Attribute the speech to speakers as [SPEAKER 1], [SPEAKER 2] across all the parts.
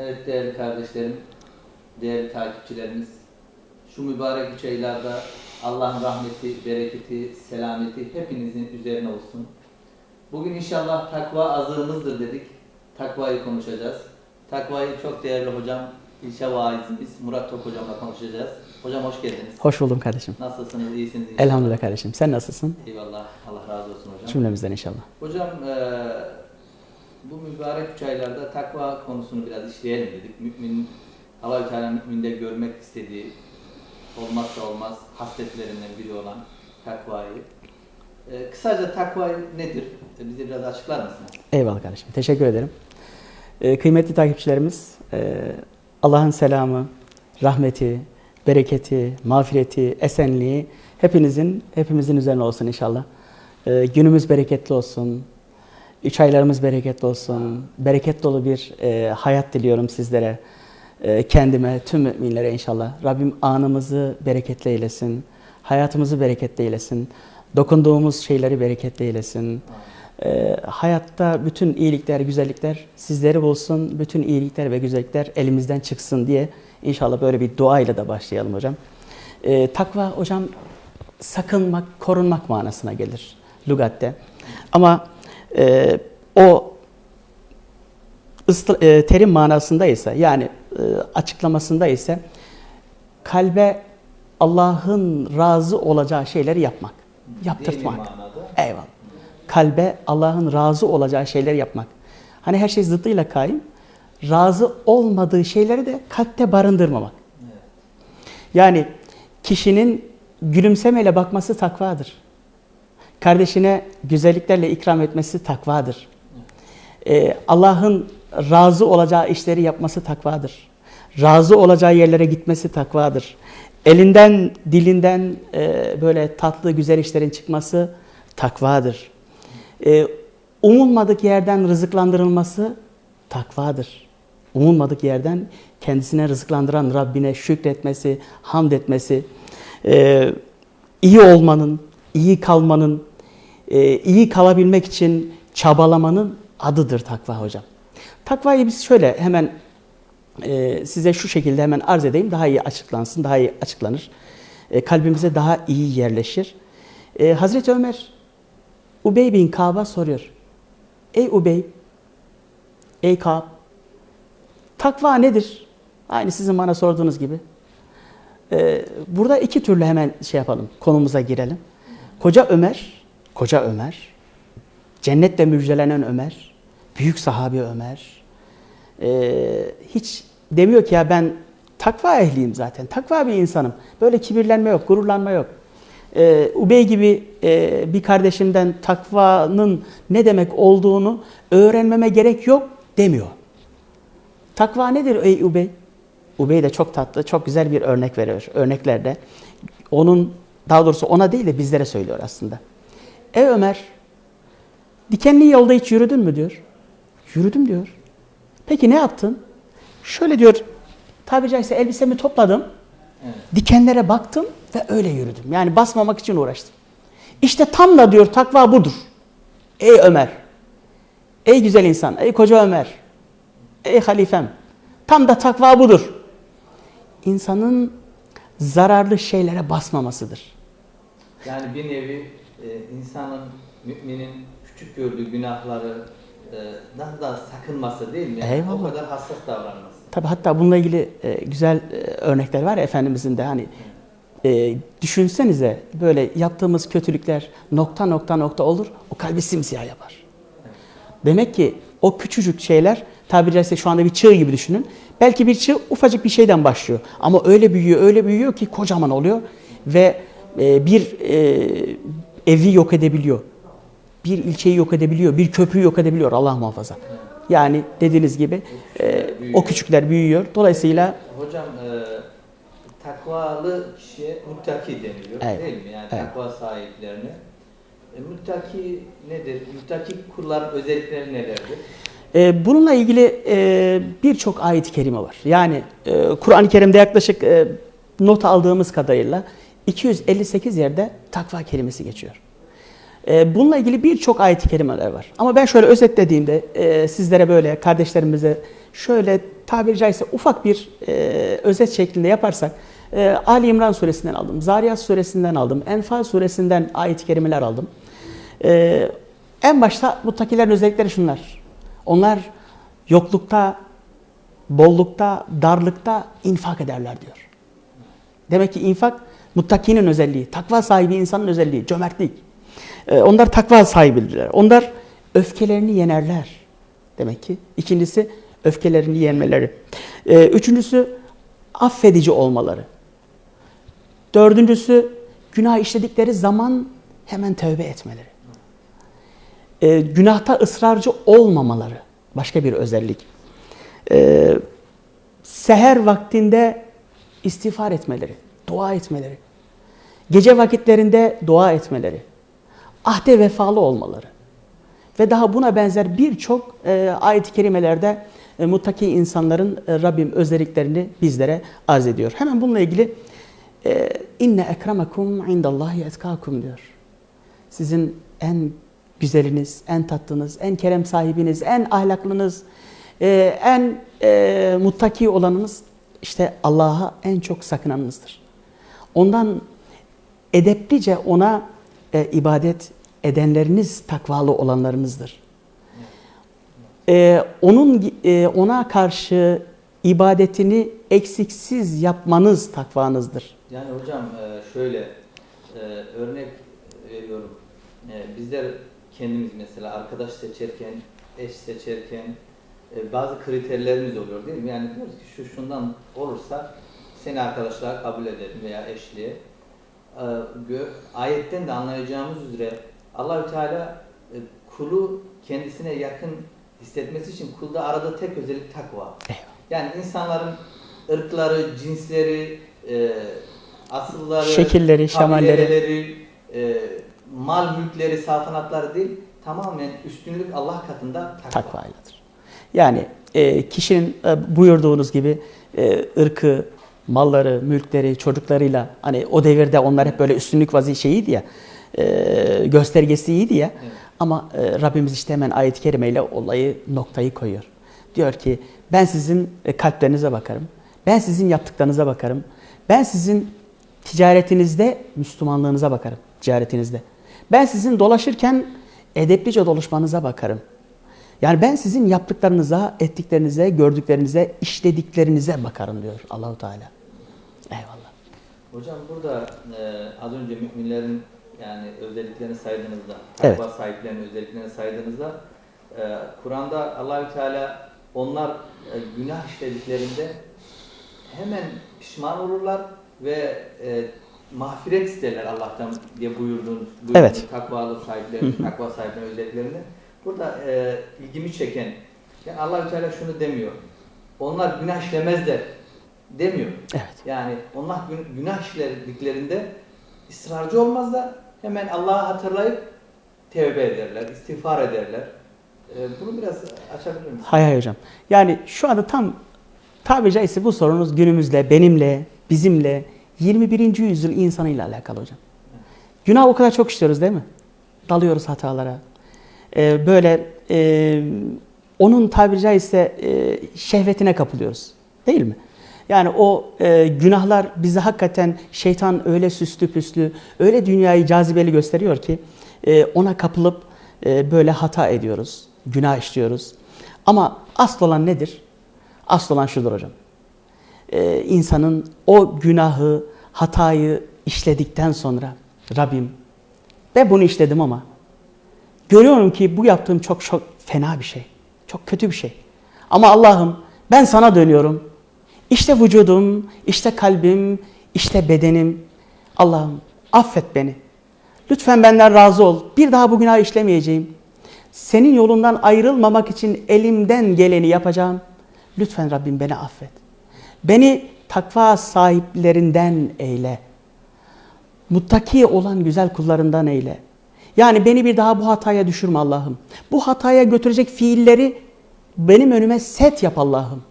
[SPEAKER 1] Evet değerli kardeşlerim, değerli takipçilerimiz, şu mübarek üç aylarda Allah'ın rahmeti, bereketi, selameti hepinizin üzerine olsun. Bugün inşallah takva azığımızdır dedik. Takvayı konuşacağız. Takvayı çok değerli hocam, ilçe vaizimiz Murat Tok hocamla konuşacağız. Hocam hoş geldiniz.
[SPEAKER 2] Hoş buldum kardeşim.
[SPEAKER 1] Nasılsınız, iyisiniz inşallah.
[SPEAKER 2] Elhamdülillah kardeşim. Sen nasılsın?
[SPEAKER 1] Eyvallah, Allah razı olsun hocam.
[SPEAKER 2] Cümlemizden inşallah.
[SPEAKER 1] Hocam eee, bu mübarek üç aylarda takva konusunu biraz işleyelim dedik. Mümin, Allah-u Teala müminde görmek istediği olmazsa olmaz hasletlerinden biri olan takvayı. Eee, kısaca takva nedir? E, Bize biraz açıklar mısınız?
[SPEAKER 2] Eyvallah kardeşim. Teşekkür ederim. Ee, kıymetli takipçilerimiz, e, Allah'ın selamı, rahmeti, bereketi, mağfireti, esenliği hepinizin, hepimizin üzerine olsun inşallah. Ee, günümüz bereketli olsun. Üç aylarımız bereketli olsun. Bereket dolu bir e, hayat diliyorum sizlere. E, kendime, tüm müminlere inşallah. Rabbim anımızı bereketli eylesin. Hayatımızı bereketli eylesin. Dokunduğumuz şeyleri bereketli eylesin. E, hayatta bütün iyilikler, güzellikler sizleri bulsun. Bütün iyilikler ve güzellikler elimizden çıksın diye inşallah böyle bir duayla da başlayalım hocam. E, takva hocam sakınmak, korunmak manasına gelir lügatte. Ama e, o e, terim manasında ise yani e, açıklamasında ise kalbe Allah'ın razı olacağı şeyleri yapmak, yaptırtmak. Eyvallah. Kalbe Allah'ın razı olacağı şeyleri yapmak. Hani her şey zıttıyla kaim. Razı olmadığı şeyleri de kalpte barındırmamak.
[SPEAKER 1] Evet.
[SPEAKER 2] Yani kişinin gülümsemeyle bakması takvadır. Kardeşine güzelliklerle ikram etmesi takvadır. Ee, Allah'ın razı olacağı işleri yapması takvadır. Razı olacağı yerlere gitmesi takvadır. Elinden, dilinden e, böyle tatlı, güzel işlerin çıkması takvadır. Ee, umulmadık yerden rızıklandırılması takvadır. Umulmadık yerden kendisine rızıklandıran Rabbine şükretmesi, hamd etmesi, e, iyi olmanın, iyi kalmanın, e, iyi kalabilmek için çabalamanın adıdır takva hocam. Takvayı biz şöyle hemen e, size şu şekilde hemen arz edeyim. Daha iyi açıklansın, daha iyi açıklanır. E, kalbimize daha iyi yerleşir. E, Hazreti Ömer Ubey bin Ka'ba soruyor. Ey Ubey, ey Ka'b, takva nedir? Aynı sizin bana sorduğunuz gibi. Ee, burada iki türlü hemen şey yapalım, konumuza girelim. Koca Ömer, koca Ömer, cennetle müjdelenen Ömer, büyük sahabi Ömer, ee, hiç demiyor ki ya ben takva ehliyim zaten, takva bir insanım. Böyle kibirlenme yok, gururlanma yok. Ee, Ubey gibi e, bir kardeşimden takvanın ne demek olduğunu öğrenmeme gerek yok demiyor. Takva nedir ey Ubey? Ubey de çok tatlı, çok güzel bir örnek veriyor. Örneklerde onun daha doğrusu ona değil de bizlere söylüyor aslında. Ey Ömer, dikenli yolda hiç yürüdün mü diyor. Yürüdüm diyor. Peki ne yaptın? Şöyle diyor, tabiri caizse elbisemi topladım,
[SPEAKER 1] Evet.
[SPEAKER 2] dikenlere baktım ve öyle yürüdüm. Yani basmamak için uğraştım. İşte tam da diyor takva budur. Ey Ömer, ey güzel insan, ey koca Ömer, ey halifem, tam da takva budur. İnsanın zararlı şeylere basmamasıdır.
[SPEAKER 1] Yani bir nevi e, insanın, müminin küçük gördüğü günahları e, daha da sakınması değil mi? Yani
[SPEAKER 2] Eyvallah.
[SPEAKER 1] O kadar hassas davranması.
[SPEAKER 2] Tabi hatta bununla ilgili e, güzel e, örnekler var ya Efendimizin de hani e, düşünsenize böyle yaptığımız kötülükler nokta nokta nokta olur o kalbi simsiyah yapar. Demek ki o küçücük şeyler tabiri caizse şu anda bir çığ gibi düşünün. Belki bir çığ ufacık bir şeyden başlıyor. Ama öyle büyüyor, öyle büyüyor ki kocaman oluyor ve e, bir e, evi yok edebiliyor. Bir ilçeyi yok edebiliyor, bir köprüyü yok edebiliyor Allah muhafaza. Yani dediğiniz gibi e, o küçükler büyüyor. Dolayısıyla
[SPEAKER 1] Hocam e, takvalı kişiye muttaki deniliyor
[SPEAKER 2] Evet.
[SPEAKER 1] değil mi? Yani
[SPEAKER 2] Evet.
[SPEAKER 1] takva sahiplerine. E, muttaki nedir? Muttaki kulların özellikleri nelerdir?
[SPEAKER 2] e, bununla ilgili e, birçok ayet-i kerime var. Yani e, Kur'an-ı Kerim'de yaklaşık e, not aldığımız kadarıyla 258 yerde takva kelimesi geçiyor. E, bununla ilgili birçok ayet-i kerimeler var. Ama ben şöyle özetlediğimde e, sizlere böyle kardeşlerimize şöyle tabiri caizse ufak bir e, özet şeklinde yaparsak e, Ali İmran suresinden aldım, Zariyat suresinden aldım, Enfal suresinden ayet-i kerimeler aldım. En başta muttakilerin özellikleri şunlar. Onlar yoklukta, bollukta, darlıkta infak ederler diyor. Demek ki infak muttakinin özelliği, takva sahibi insanın özelliği, cömertlik. Ee, onlar takva sahibidirler. Onlar öfkelerini yenerler. Demek ki. İkincisi öfkelerini yenmeleri. Ee, üçüncüsü affedici olmaları. Dördüncüsü günah işledikleri zaman hemen tövbe etmeleri. Ee, günahta ısrarcı olmamaları. Başka bir özellik. Ee, seher vaktinde istiğfar etmeleri, dua etmeleri, gece vakitlerinde dua etmeleri, ahde vefalı olmaları ve daha buna benzer birçok e, ayet-i kerimelerde e, muttaki insanların e, Rabbim özelliklerini bizlere arz ediyor. Hemen bununla ilgili e, inne ekremakum indallahi etkakum diyor. Sizin en güzeliniz, en tatlınız, en kerem sahibiniz, en ahlaklınız, e, en e, muttaki olanınız işte Allah'a en çok sakınanınızdır. Ondan edeplice ona e, ibadet edenleriniz takvalı olanlarınızdır. E, onun e, ona karşı ibadetini eksiksiz yapmanız takvanızdır.
[SPEAKER 1] Yani hocam e, şöyle e, örnek veriyorum. E, Bizler kendimiz mesela arkadaş seçerken, eş seçerken bazı kriterlerimiz oluyor değil mi? Yani diyoruz ki şu şundan olursa seni arkadaşlar kabul ederim veya eşliğe. E, Ayetten de anlayacağımız üzere Allahü Teala e, kulu kendisine yakın hissetmesi için kulda aradığı tek özellik takva. Yani insanların ırkları, cinsleri, e, asılları,
[SPEAKER 2] Şekilleri, şemalleri.
[SPEAKER 1] e, mal mülkleri, saltanatları değil, tamamen üstünlük Allah katında takva.
[SPEAKER 2] takvayladır. Yani e, kişinin e, buyurduğunuz gibi e, ırkı, malları, mülkleri, çocuklarıyla hani o devirde onlar hep böyle üstünlük vazi şeyiydi ya, e, göstergesiydi ya.
[SPEAKER 1] Evet.
[SPEAKER 2] Ama e, Rabbimiz işte hemen ayet-i kerimeyle olayı noktayı koyuyor. Diyor ki ben sizin e, kalplerinize bakarım. Ben sizin yaptıklarınıza bakarım. Ben sizin ticaretinizde Müslümanlığınıza bakarım. Ticaretinizde. Ben sizin dolaşırken edeplice dolaşmanıza bakarım. Yani ben sizin yaptıklarınıza, ettiklerinize, gördüklerinize, işlediklerinize bakarım diyor Allahu Teala. Eyvallah.
[SPEAKER 1] Hocam burada e, az önce müminlerin yani özelliklerini saydığınızda,
[SPEAKER 2] Evet.
[SPEAKER 1] takva sahiplerinin özelliklerini saydığınızda e, Kur'an'da Allahü Teala onlar e, günah işlediklerinde hemen pişman olurlar ve e, mağfiret isterler Allah'tan diye buyurduğunuz, buyurduğunuz
[SPEAKER 2] Evet.
[SPEAKER 1] takvalı sahiplerin, takva sahiplerinin özelliklerini. Burada e, ilgimi çeken, yani Allahü Teala şunu demiyor. Onlar günah işlemezler demiyor.
[SPEAKER 2] Evet.
[SPEAKER 1] Yani onlar gün- günah işlediklerinde ısrarcı olmazlar. Hemen Allah'ı hatırlayıp tevbe ederler, istiğfar ederler. Ee, bunu biraz açabilir misiniz?
[SPEAKER 2] Hay hay hocam. Yani şu anda tam tabiri caizse bu sorunuz günümüzle, benimle, bizimle 21. yüzyıl insanıyla alakalı hocam. Günah o kadar çok işliyoruz değil mi? Dalıyoruz hatalara. Ee, böyle e, onun tabiri caizse e, şehvetine kapılıyoruz. Değil mi? Yani o e, günahlar bizi hakikaten şeytan öyle süslü püslü, öyle dünyayı cazibeli gösteriyor ki e, ona kapılıp e, böyle hata ediyoruz, günah işliyoruz. Ama asıl olan nedir? Asıl olan şudur hocam. E, insanın o günahı, hatayı işledikten sonra Rabbim ben bunu işledim ama görüyorum ki bu yaptığım çok çok fena bir şey. Çok kötü bir şey. Ama Allah'ım ben sana dönüyorum. İşte vücudum, işte kalbim, işte bedenim. Allah'ım affet beni. Lütfen benden razı ol. Bir daha bu günah işlemeyeceğim. Senin yolundan ayrılmamak için elimden geleni yapacağım. Lütfen Rabbim beni affet. Beni takva sahiplerinden eyle. Muttaki olan güzel kullarından eyle. Yani beni bir daha bu hataya düşürme Allah'ım. Bu hataya götürecek fiilleri benim önüme set yap Allah'ım.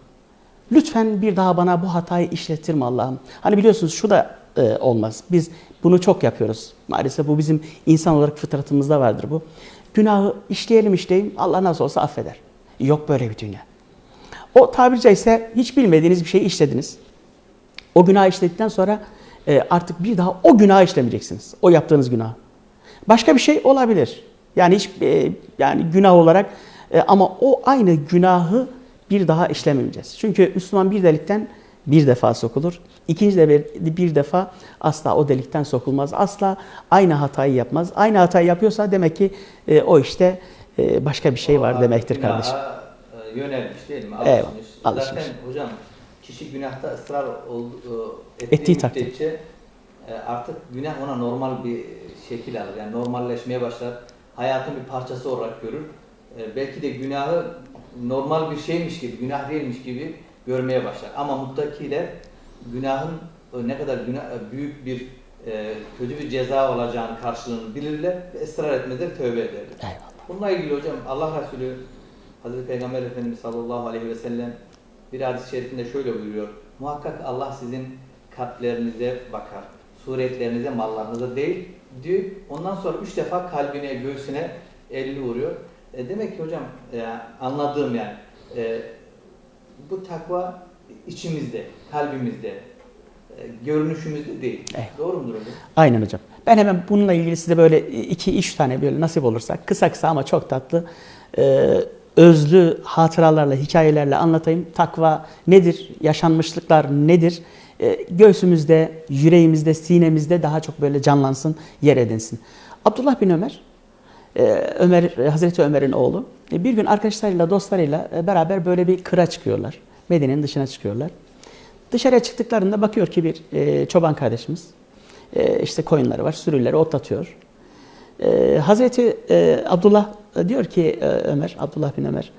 [SPEAKER 2] Lütfen bir daha bana bu hatayı işletirme Allah'ım. Hani biliyorsunuz şu da e, olmaz. Biz bunu çok yapıyoruz. Maalesef bu bizim insan olarak fıtratımızda vardır bu. Günahı işleyelim işleyelim Allah nasıl olsa affeder. Yok böyle bir dünya. O tabiri caizse hiç bilmediğiniz bir şeyi işlediniz. O günah işledikten sonra e, artık bir daha o günahı işlemeyeceksiniz. O yaptığınız günah. Başka bir şey olabilir. Yani hiç e, yani günah olarak e, ama o aynı günahı bir daha işlemeyeceğiz. Çünkü Müslüman bir delikten bir defa sokulur. İkinci de bir, bir defa asla o delikten sokulmaz. Asla aynı hatayı yapmaz. Aynı hatayı yapıyorsa demek ki e, o işte e, başka bir şey var
[SPEAKER 1] O
[SPEAKER 2] demektir kardeşim.
[SPEAKER 1] e, Yönelmiş değil mi?
[SPEAKER 2] Evet,
[SPEAKER 1] Alışmış.
[SPEAKER 2] alışmış.
[SPEAKER 1] Zaten hocam kişi günahta ısrar ol, e, ettiği,
[SPEAKER 2] Ettiği takdirde.
[SPEAKER 1] e, artık günah ona normal bir şekil alır. Yani normalleşmeye başlar. Hayatın bir parçası olarak görür. Belki de günahı normal bir şeymiş gibi, günah değilmiş gibi görmeye başlar. Ama muttakiler günahın e, ne kadar günah, e, büyük bir e, kötü bir ceza olacağını karşılığını bilirler ve ısrar etmezler, tövbe ederler.
[SPEAKER 2] Eyvallah.
[SPEAKER 1] Bununla ilgili hocam Allah Resulü Hazreti Peygamber Efendimiz sallallahu aleyhi ve sellem bir hadis-i şerifinde şöyle buyuruyor. Muhakkak Allah sizin kalplerinize bakar. Suretlerinize, mallarınıza değil diyor. Ondan sonra üç defa kalbine, göğsüne elini vuruyor. E demek ki hocam e, anladığım yani e, bu takva içimizde, kalbimizde, e, görünüşümüzde değil.
[SPEAKER 2] Evet.
[SPEAKER 1] Doğru mudur hocam?
[SPEAKER 2] Aynen hocam. Ben hemen bununla ilgili size böyle iki üç tane böyle nasip olursa kısa kısa ama çok tatlı e, özlü hatıralarla, hikayelerle anlatayım. Takva nedir? Yaşanmışlıklar nedir? E, göğsümüzde, yüreğimizde, sinemizde daha çok böyle canlansın, yer edinsin. Abdullah bin Ömer, Ömer Hazreti Ömer'in oğlu. E, bir gün arkadaşlarıyla, dostlarıyla e, beraber böyle bir kıra çıkıyorlar. Medine'nin dışına çıkıyorlar. Dışarıya çıktıklarında bakıyor ki bir e, çoban kardeşimiz işte koyunları var, sürüleri otlatıyor. Hazreti Abdullah diyor ki Ömer, Abdullah bin Ömer,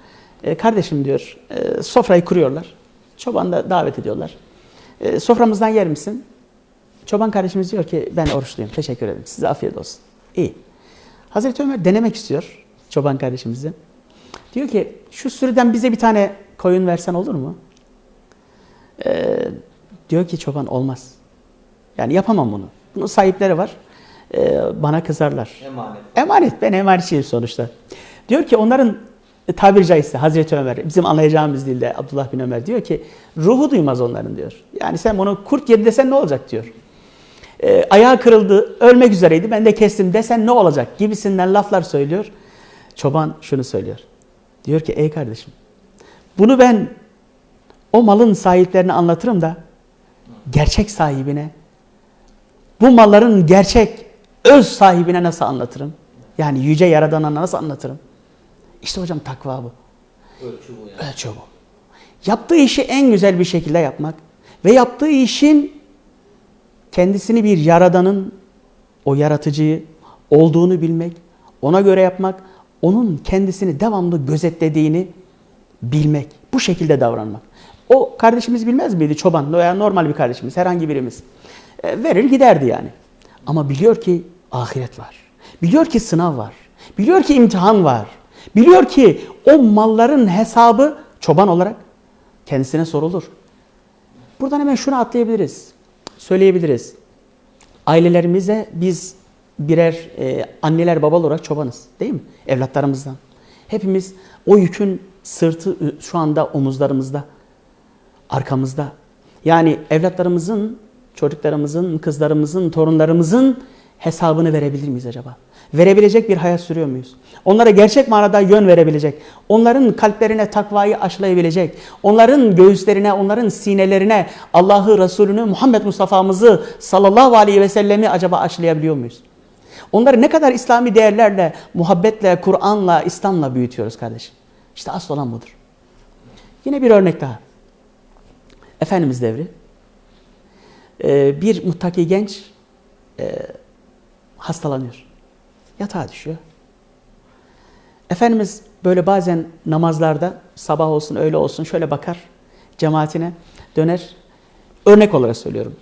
[SPEAKER 2] kardeşim diyor, sofrayı kuruyorlar. Çoban da davet ediyorlar. Soframızdan yer misin? Çoban kardeşimiz diyor ki ben oruçluyum, teşekkür ederim, size afiyet olsun. İyi. Hazreti Ömer denemek istiyor çoban kardeşimizi. Diyor ki şu sürüden bize bir tane koyun versen olur mu? Ee, diyor ki çoban olmaz. Yani yapamam bunu. Bunun sahipleri var. Ee, bana kızarlar.
[SPEAKER 1] Emanet.
[SPEAKER 2] Emanet ben emanetçiyim sonuçta. Diyor ki onların e, tabiri caizse Hazreti Ömer bizim anlayacağımız dilde Abdullah bin Ömer diyor ki ruhu duymaz onların diyor. Yani sen bunu kurt yedi desen ne olacak diyor. Ee, ayağı kırıldı, ölmek üzereydi ben de kestim desen ne olacak gibisinden laflar söylüyor. Çoban şunu söylüyor. Diyor ki ey kardeşim bunu ben o malın sahiplerine anlatırım da gerçek sahibine bu malların gerçek öz sahibine nasıl anlatırım? Yani yüce yaradana nasıl anlatırım? İşte hocam takva bu.
[SPEAKER 1] Ölçü bu yani.
[SPEAKER 2] Ölçü bu. Yaptığı işi en güzel bir şekilde yapmak ve yaptığı işin kendisini bir yaradanın, o yaratıcıyı olduğunu bilmek, ona göre yapmak, onun kendisini devamlı gözetlediğini bilmek, bu şekilde davranmak. O kardeşimiz bilmez miydi çoban veya normal bir kardeşimiz, herhangi birimiz. E, verir giderdi yani. Ama biliyor ki ahiret var. Biliyor ki sınav var. Biliyor ki imtihan var. Biliyor ki o malların hesabı çoban olarak kendisine sorulur. Buradan hemen şunu atlayabiliriz. Söyleyebiliriz. Ailelerimize biz birer e, anneler babalar olarak çobanız değil mi? Evlatlarımızdan. Hepimiz o yükün sırtı şu anda omuzlarımızda, arkamızda. Yani evlatlarımızın, çocuklarımızın, kızlarımızın, torunlarımızın hesabını verebilir miyiz acaba? Verebilecek bir hayat sürüyor muyuz? Onlara gerçek manada yön verebilecek, onların kalplerine takvayı aşılayabilecek, onların göğüslerine, onların sinelerine Allah'ı, Resulünü, Muhammed Mustafa'mızı sallallahu aleyhi ve sellemi acaba aşılayabiliyor muyuz? Onları ne kadar İslami değerlerle, muhabbetle, Kur'an'la, İslam'la büyütüyoruz kardeşim. İşte asıl olan budur. Yine bir örnek daha. Efendimiz devri. Ee, bir muttaki genç e, hastalanıyor. Yatağa düşüyor. Efendimiz böyle bazen namazlarda sabah olsun öğle olsun şöyle bakar cemaatine döner. Örnek olarak söylüyorum.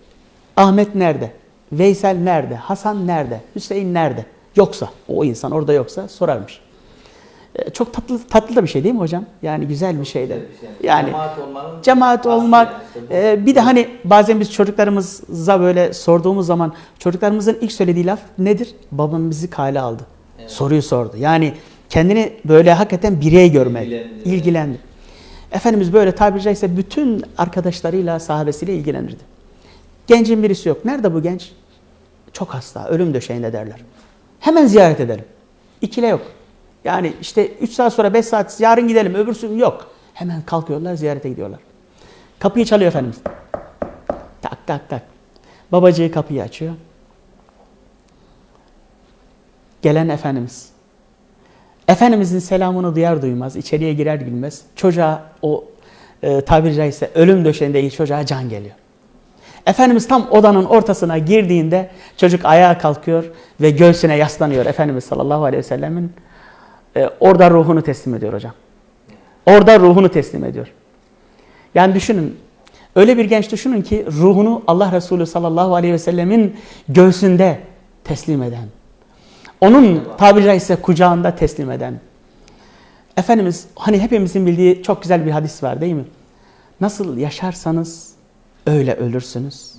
[SPEAKER 2] Ahmet nerede? Veysel nerede? Hasan nerede? Hüseyin nerede? Yoksa o insan orada yoksa sorarmış. Ee, Çok tatlı tatlı da bir şey değil mi hocam? Yani güzel bir şey de.
[SPEAKER 1] Şey.
[SPEAKER 2] Yani
[SPEAKER 1] Cemaat olmanın
[SPEAKER 2] cemaat
[SPEAKER 1] aslı
[SPEAKER 2] olmak. e, bir de hani bazen biz çocuklarımıza böyle sorduğumuz zaman çocuklarımızın ilk söylediği laf nedir? Babam bizi kale aldı.
[SPEAKER 1] Evet.
[SPEAKER 2] Soruyu sordu. Yani kendini böyle hakikaten birey görmek,
[SPEAKER 1] İlgilendi.
[SPEAKER 2] ilgilendi. Efendimiz böyle tabiri caizse bütün arkadaşlarıyla, sahabesiyle ilgilenirdi. Gencin birisi yok. Nerede bu genç? Çok hasta, ölüm döşeğinde derler. Hemen ziyaret edelim. İkile yok. Yani işte 3 saat sonra 5 saat yarın gidelim öbürsü yok. Hemen kalkıyorlar ziyarete gidiyorlar. Kapıyı çalıyor Efendimiz. Tak tak tak. Babacığı kapıyı açıyor. Gelen Efendimiz. Efendimizin selamını duyar duymaz, içeriye girer girmez çocuğa o e, tabiri caizse ölüm döşeğindeki çocuğa can geliyor. Efendimiz tam odanın ortasına girdiğinde çocuk ayağa kalkıyor ve göğsüne yaslanıyor Efendimiz sallallahu aleyhi ve sellemin. E, orada ruhunu teslim ediyor hocam. Orada ruhunu teslim ediyor. Yani düşünün öyle bir genç düşünün ki ruhunu Allah Resulü sallallahu aleyhi ve sellemin göğsünde teslim eden. Onun tabiri caizse kucağında teslim eden. Efendimiz hani hepimizin bildiği çok güzel bir hadis var değil mi? Nasıl yaşarsanız öyle ölürsünüz.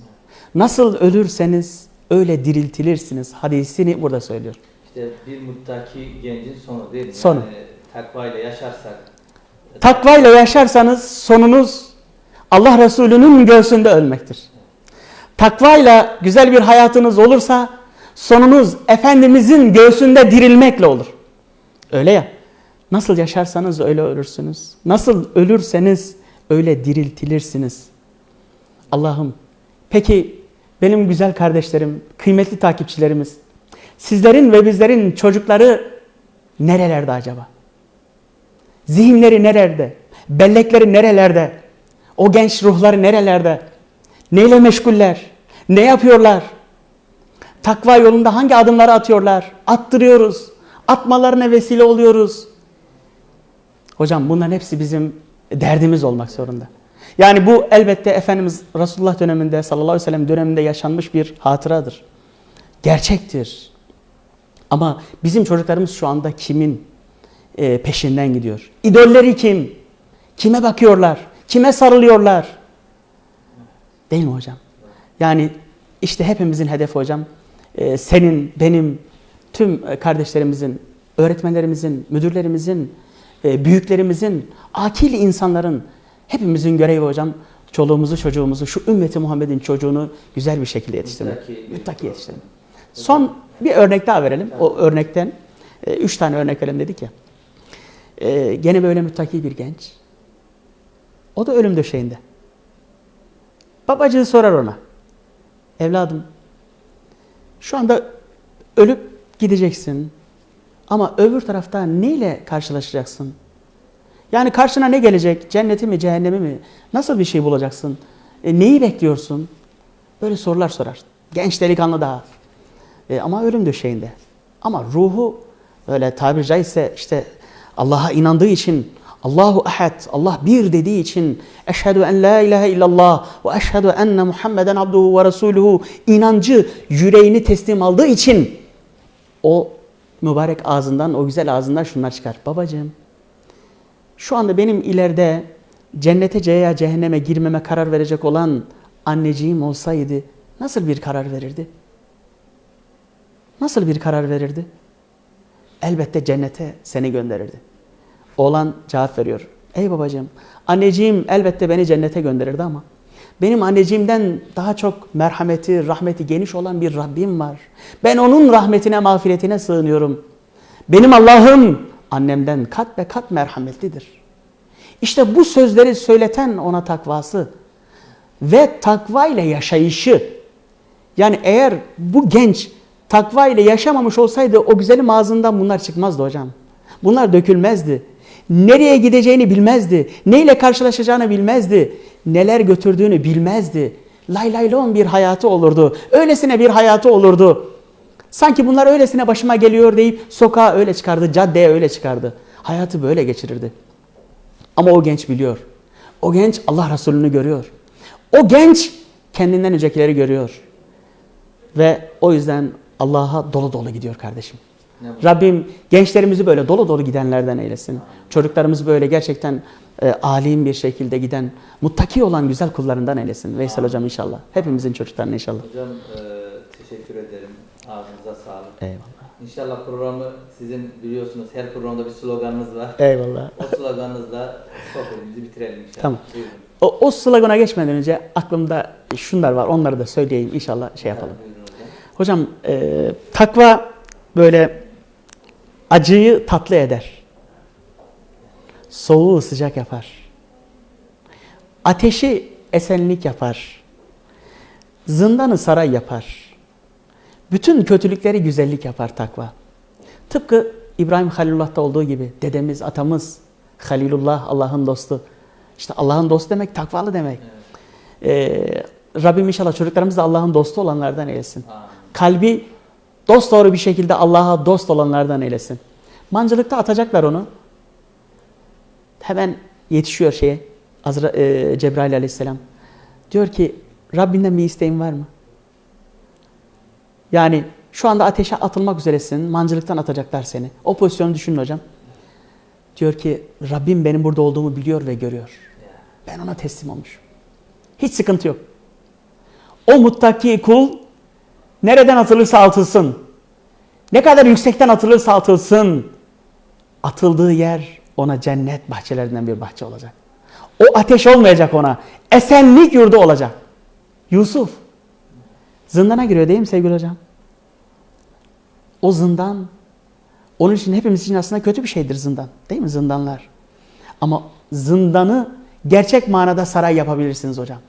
[SPEAKER 2] Nasıl ölürseniz öyle diriltilirsiniz. Hadisini burada söylüyor.
[SPEAKER 1] İşte bir muttaki gencin sonu değil mi?
[SPEAKER 2] Sonu.
[SPEAKER 1] Yani takvayla yaşarsak
[SPEAKER 2] Takvayla yaşarsanız sonunuz Allah Resulü'nün göğsünde ölmektir. Takvayla güzel bir hayatınız olursa sonunuz Efendimizin göğsünde dirilmekle olur. Öyle ya. Nasıl yaşarsanız öyle ölürsünüz. Nasıl ölürseniz öyle diriltilirsiniz. Allah'ım peki benim güzel kardeşlerim, kıymetli takipçilerimiz sizlerin ve bizlerin çocukları nerelerde acaba? Zihinleri nerede? Bellekleri nerelerde? O genç ruhları nerelerde? Neyle meşguller? Ne yapıyorlar? Takva yolunda hangi adımları atıyorlar? Attırıyoruz. Atmalarına vesile oluyoruz. Hocam bunların hepsi bizim derdimiz olmak zorunda. Yani bu elbette Efendimiz Resulullah döneminde sallallahu aleyhi ve sellem döneminde yaşanmış bir hatıradır. Gerçektir. Ama bizim çocuklarımız şu anda kimin e, peşinden gidiyor? İdolleri kim? Kime bakıyorlar? Kime sarılıyorlar? Değil mi hocam? Yani işte hepimizin hedefi hocam e, senin, benim, tüm e, kardeşlerimizin, öğretmenlerimizin, müdürlerimizin, büyüklerimizin, akil insanların hepimizin görevi hocam çoluğumuzu çocuğumuzu şu ümmeti Muhammed'in çocuğunu güzel bir şekilde yetiştirmek.
[SPEAKER 1] Muttaki
[SPEAKER 2] yetiştirmek. Son bir örnek daha verelim. O örnekten e, üç tane örnek verelim dedik ya. E, gene böyle müttaki bir genç. O da ölüm döşeğinde. Babacığı sorar ona. Evladım şu anda ölüp gideceksin. Ama öbür tarafta neyle karşılaşacaksın? Yani karşına ne gelecek? Cenneti mi, cehennemi mi? Nasıl bir şey bulacaksın? E, neyi bekliyorsun? Böyle sorular sorar. Genç delikanlı daha. E, ama ölüm döşeğinde. Ama ruhu öyle tabiri caizse işte Allah'a inandığı için Allahu ahad, Allah bir dediği için eşhedü en la ilahe illallah ve eşhedü enne Muhammeden abduhu ve resuluhu inancı yüreğini teslim aldığı için o mübarek ağzından, o güzel ağzından şunlar çıkar. Babacığım, şu anda benim ileride cennete veya cehenneme girmeme karar verecek olan anneciğim olsaydı nasıl bir karar verirdi? Nasıl bir karar verirdi? Elbette cennete seni gönderirdi. Oğlan cevap veriyor. Ey babacığım, anneciğim elbette beni cennete gönderirdi ama benim anneciğimden daha çok merhameti, rahmeti geniş olan bir Rabbim var. Ben onun rahmetine, mağfiretine sığınıyorum. Benim Allah'ım annemden kat be kat merhametlidir. İşte bu sözleri söyleten ona takvası ve takva ile yaşayışı. Yani eğer bu genç takva ile yaşamamış olsaydı o güzelim ağzından bunlar çıkmazdı hocam. Bunlar dökülmezdi. Nereye gideceğini bilmezdi. Neyle karşılaşacağını bilmezdi. Neler götürdüğünü bilmezdi. Lay lay lon bir hayatı olurdu. Öylesine bir hayatı olurdu. Sanki bunlar öylesine başıma geliyor deyip sokağa öyle çıkardı, caddeye öyle çıkardı. Hayatı böyle geçirirdi. Ama o genç biliyor. O genç Allah Resulü'nü görüyor. O genç kendinden öncekileri görüyor. Ve o yüzden Allah'a dolu dolu gidiyor kardeşim. Rabbim gençlerimizi böyle dolu dolu gidenlerden eylesin. Çocuklarımızı böyle gerçekten e, alim bir şekilde giden, muttaki olan güzel kullarından eylesin. Veysel Hocam inşallah. Hepimizin çocuklarına inşallah.
[SPEAKER 1] hocam e, teşekkür ederim. Ağzınıza sağlık.
[SPEAKER 2] Eyvallah.
[SPEAKER 1] İnşallah programı sizin biliyorsunuz her programda bir sloganınız var.
[SPEAKER 2] Eyvallah.
[SPEAKER 1] O sloganınızla sohbetimizi bitirelim inşallah.
[SPEAKER 2] Tamam.
[SPEAKER 1] Buyurun.
[SPEAKER 2] O, o slogana geçmeden önce aklımda şunlar var. Onları da söyleyeyim. İnşallah şey yapalım.
[SPEAKER 1] Buyurun hocam.
[SPEAKER 2] E, takva böyle acıyı tatlı eder. Soğuğu sıcak yapar. Ateşi esenlik yapar. Zindanı saray yapar. Bütün kötülükleri güzellik yapar takva. Tıpkı İbrahim Halilullah'ta olduğu gibi dedemiz, atamız Halilullah Allah'ın dostu. İşte Allah'ın dostu demek takvalı demek. Ee, Rabbim inşallah çocuklarımız da Allah'ın dostu olanlardan eylesin.
[SPEAKER 1] Amin.
[SPEAKER 2] Kalbi dost doğru bir şekilde Allah'a dost olanlardan eylesin. Mancılıkta atacaklar onu. Hemen yetişiyor şeye. Azra, e, Cebrail aleyhisselam. Diyor ki Rabbinden bir isteğin var mı? Yani şu anda ateşe atılmak üzeresin. Mancılıktan atacaklar seni. O pozisyonu düşünün hocam. Diyor ki Rabbim benim burada olduğumu biliyor ve görüyor. Ben ona teslim olmuşum. Hiç sıkıntı yok. O muttaki kul nereden atılırsa atılsın, ne kadar yüksekten atılırsa atılsın, atıldığı yer ona cennet bahçelerinden bir bahçe olacak. O ateş olmayacak ona, esenlik yurdu olacak. Yusuf zindana giriyor değil mi sevgili hocam? O zindan, onun için hepimiz için aslında kötü bir şeydir zindan. Değil mi zindanlar? Ama zindanı gerçek manada saray yapabilirsiniz hocam.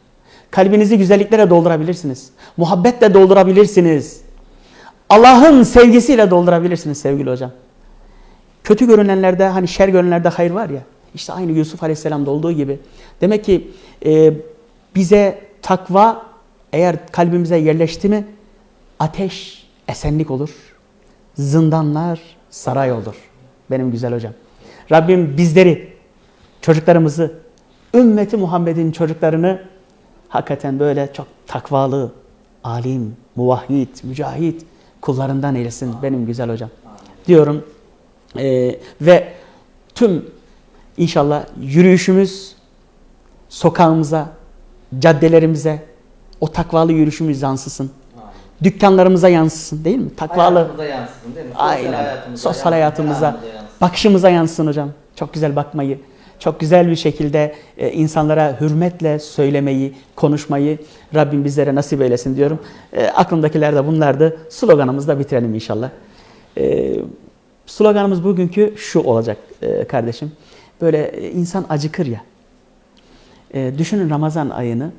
[SPEAKER 2] Kalbinizi güzelliklere doldurabilirsiniz. Muhabbetle doldurabilirsiniz. Allah'ın sevgisiyle doldurabilirsiniz sevgili hocam. Kötü görünenlerde hani şer görünenlerde hayır var ya. İşte aynı Yusuf Aleyhisselam'da olduğu gibi. Demek ki e, bize takva eğer kalbimize yerleşti mi ateş esenlik olur. Zindanlar saray olur. Benim güzel hocam. Rabbim bizleri, çocuklarımızı, ümmeti Muhammed'in çocuklarını hakikaten böyle çok takvalı, alim, muvahhid, mücahit kullarından eylesin benim güzel hocam. Diyorum Ee, ve tüm inşallah yürüyüşümüz sokağımıza, caddelerimize o takvalı yürüyüşümüz yansısın. Dükkanlarımıza yansısın değil mi? Takvalı.
[SPEAKER 1] Hayatımıza yansısın değil mi? Sosyal
[SPEAKER 2] Aynen.
[SPEAKER 1] hayatımıza
[SPEAKER 2] Sosyal
[SPEAKER 1] yansısın,
[SPEAKER 2] hayatımıza,
[SPEAKER 1] yansısın.
[SPEAKER 2] bakışımıza yansın hocam. Çok güzel bakmayı, çok güzel bir şekilde e, insanlara hürmetle söylemeyi, konuşmayı Rabbim bizlere nasip eylesin diyorum. E, aklımdakiler de bunlardı. Sloganımızı da bitirelim inşallah. E, sloganımız bugünkü şu olacak kardeşim. Böyle insan acıkır ya. Düşünün Ramazan ayını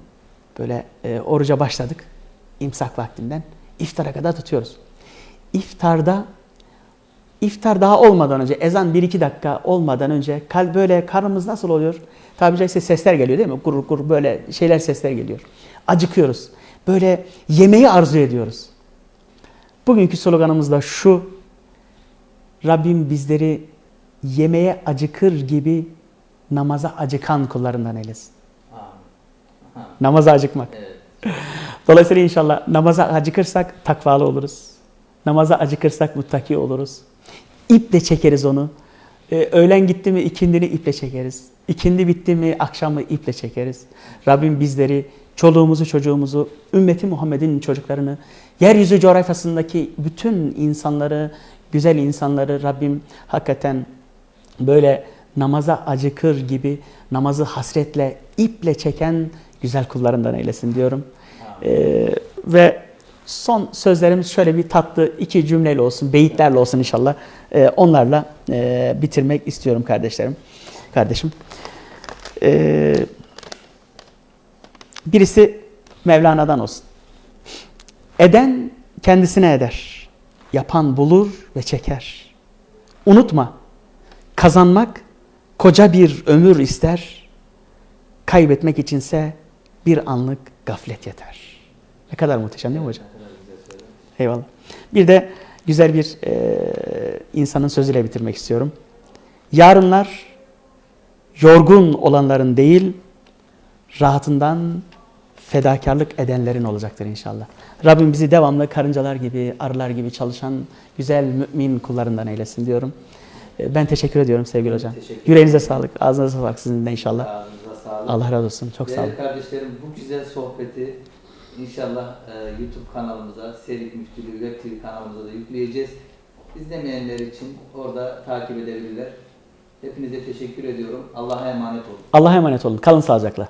[SPEAKER 2] böyle oruca başladık. imsak vaktinden iftara kadar tutuyoruz. İftarda iftar daha olmadan önce ezan 1-2 dakika olmadan önce kal böyle karnımız nasıl oluyor? Tabi caizse sesler geliyor değil mi? Gur gur böyle şeyler sesler geliyor. Acıkıyoruz. Böyle yemeği arzu ediyoruz. Bugünkü sloganımız da şu. Rabbim bizleri yemeğe acıkır gibi namaza acıkan kullarından eylesin. Namaza acıkmak.
[SPEAKER 1] Evet.
[SPEAKER 2] Dolayısıyla inşallah namaza acıkırsak takvalı oluruz. Namaza acıkırsak muttaki oluruz. İple çekeriz onu. Ee, öğlen gitti mi ikindini iple çekeriz. İkindi bitti mi akşamı iple çekeriz. Rabbim bizleri, çoluğumuzu, çocuğumuzu, ümmeti Muhammed'in çocuklarını, yeryüzü coğrafyasındaki bütün insanları, güzel insanları Rabbim hakikaten böyle namaza acıkır gibi namazı hasretle, iple çeken güzel kullarından eylesin diyorum. Ee, ve son sözlerimiz şöyle bir tatlı iki cümleyle olsun, beyitlerle olsun inşallah. Ee, onlarla e, bitirmek istiyorum kardeşlerim. Kardeşim. Ee, birisi Mevlana'dan olsun. Eden kendisine eder. Yapan bulur ve çeker. Unutma. Kazanmak koca bir ömür ister. Kaybetmek içinse bir anlık gaflet yeter. Ne kadar muhteşem değil mi hocam?
[SPEAKER 1] Ne kadar güzel söyledin.
[SPEAKER 2] Eyvallah. Bir de güzel bir e, insanın sözüyle bitirmek istiyorum. Yarınlar yorgun olanların değil, rahatından fedakarlık edenlerin olacaktır inşallah. Rabbim bizi devamlı karıncalar gibi, arılar gibi çalışan güzel mümin kullarından eylesin diyorum. E, Ben teşekkür ediyorum sevgili hocam. Yüreğinize sağlık, ağzınıza sağlık sizin de inşallah.
[SPEAKER 1] Ağzınıza sağlık.
[SPEAKER 2] Allah razı olsun. Çok sağ olun.
[SPEAKER 1] Değerli kardeşlerim bu güzel sohbeti inşallah e, YouTube kanalımıza, Serik Müftülüğü Web TV kanalımıza da yükleyeceğiz. İzlemeyenler için orada takip edebilirler. Hepinize teşekkür ediyorum. Allah'a emanet olun.
[SPEAKER 2] Allah'a emanet olun. Kalın sağlıcakla.